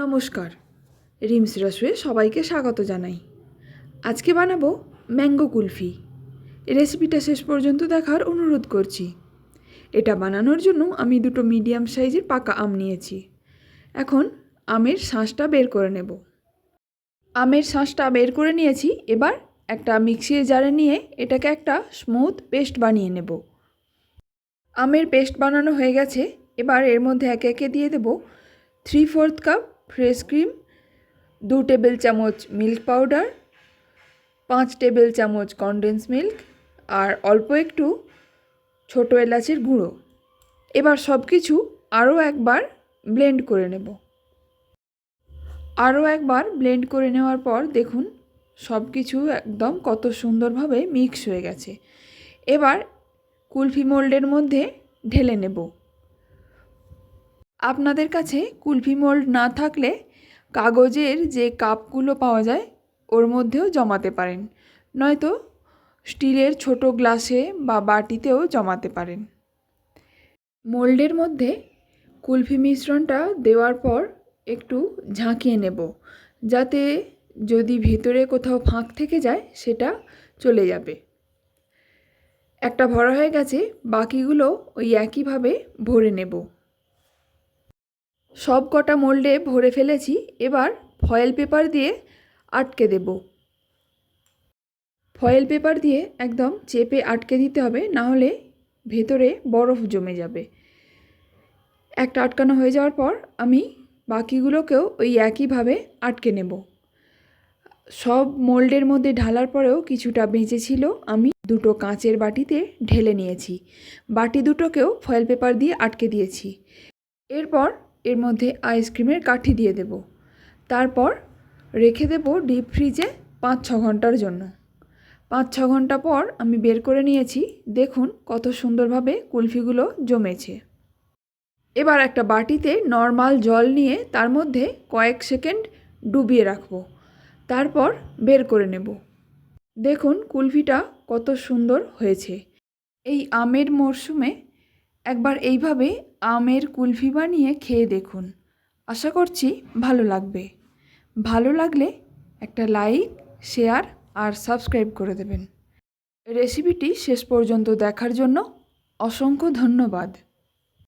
নমস্কার। রিমস রসুয়ে সবাইকে স্বাগত জানাই। আজকে বানাবো ম্যাঙ্গো কুলফি। রেসিপিটা শেষ পর্যন্ত দেখার অনুরোধ করছি। এটা বানানোর জন্য আমি দুটো মিডিয়াম সাইজের পাকা আম নিয়েছি। এখন আমের শাঁসটা বের করে নেব। আমের শাঁসটা বের করে নিয়েছি, এবার একটা মিক্সির জারে নিয়ে এটাকে একটা স্মুথ পেস্ট বানিয়ে নেব। আমের পেস্ট বানানো হয়ে গেছে, এবার এর মধ্যে একে একে দিয়ে দেব three fourth cup fresh cream, দু টেবিল চামচ মিল্ক পাউডার, পাঁচ টেবিল চামচ কনডেন্স মিল্ক আর অল্প একটু ছোটো এলাচের গুঁড়ো। এবার সব কিছু আরও একবার ব্লেন্ড করে নেব। আরও একবার ব্লেন্ড করে নেওয়ার পর দেখুন সব কিছু একদম কত সুন্দরভাবে মিক্স হয়ে গেছে। এবার কুলফি মোল্ডের মধ্যে ঢেলে নেব। আপনাদের কাছে কুলফি মোল্ড না থাকলে কাগজের যে কাপগুলো পাওয়া যায়, ওর মধ্যেও জমাতে পারেন। নয়তো স্টিলের ছোট গ্লাসে বা বাটিতেও জমাতে পারেন। মোল্ডের মধ্যে কুলফি মিশ্রণটা দেওয়ার পর একটু ঝাঁকিয়ে নেব, যাতে যদি ভেতরে কোথাও ফাঁক থেকে যায়, সেটা চলে যাবে। একটা ভরা হয়ে গেছে, বাকিগুলো ওই একইভাবে ভরে নেব। সব কটা মোল্ডে ভরে ফেলেছি, এবার ফয়েল পেপার দিয়ে আটকে দেব। ফয়েল পেপার দিয়ে একদম চেপে আটকে দিতে হবে, না হলে ভেতরে বরফ জমে যাবে। একটা আটকানো হয়ে যাওয়ার পর আমি বাকিগুলোকেও ওই একইভাবে আটকে নেব। সব মোল্ডের মধ্যে ঢালার পরেও কিছুটা বেঁচে ছিল, আমি দুটো কাঁচের বাটিতে ঢেলে নিয়েছি। বাটি দুটোকেও ফয়েল পেপার দিয়ে আটকে দিয়েছি। এরপর এর মধ্যে আইসক্রিমের কাঠি দিয়ে দেব। তারপর রেখে দেব ডিপ ফ্রিজে পাঁচ ছ ঘণ্টার জন্য। পাঁচ ছ ঘণ্টা পর আমি বের করে নিয়েছি, দেখুন কত সুন্দরভাবে কুলফিগুলো জমেছে। এবার একটা বাটিতে নর্মাল জল নিয়ে তার মধ্যে কয়েক সেকেন্ড ডুবিয়ে রাখব। তারপর বের করে নেব। দেখুন কুলফিটা কত সুন্দর হয়েছে। এই আমের মরশুমে একবার এইভাবে আমের কুলফি বানিয়ে খেয়ে দেখুন। আশা করছি ভালো লাগবে। ভালো লাগলে একটা লাইক, শেয়ার আর সাবস্ক্রাইব করে দেবেন। রেসিপিটি শেষ পর্যন্ত দেখার জন্য অসংখ্য ধন্যবাদ।